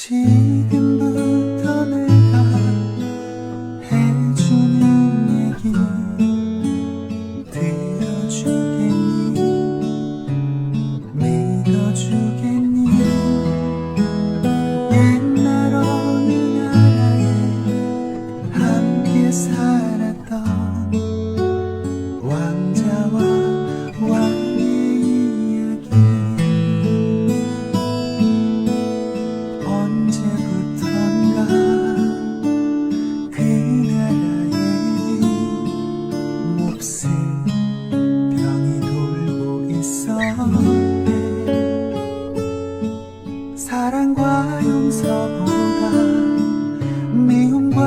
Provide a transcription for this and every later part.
지금부터 내가 해주는 얘기 들어주겠니? 믿어주겠니? 옛날 어느 나라에 함께 살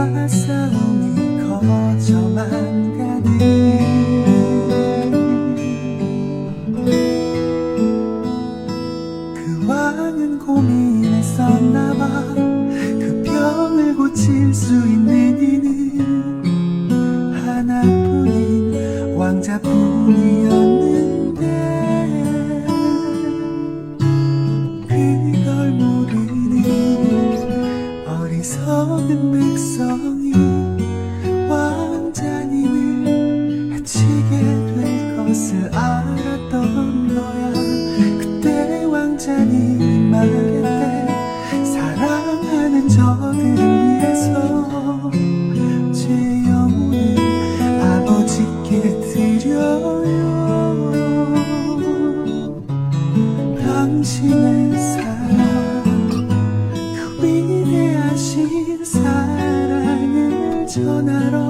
와 싸움이 커져만 가네. 그 왕은 고민했었나봐. 그 병을 고칠 수 있는 이는 하나뿐인 왕자뿐이 모든 백성이 왕자님을 해치게 될 것을 알았던 너야. 그때 왕자니 말했대 사랑하는 저들을 위해서 제 영혼을 아버지께 드려요. 당신의 사랑. 전화로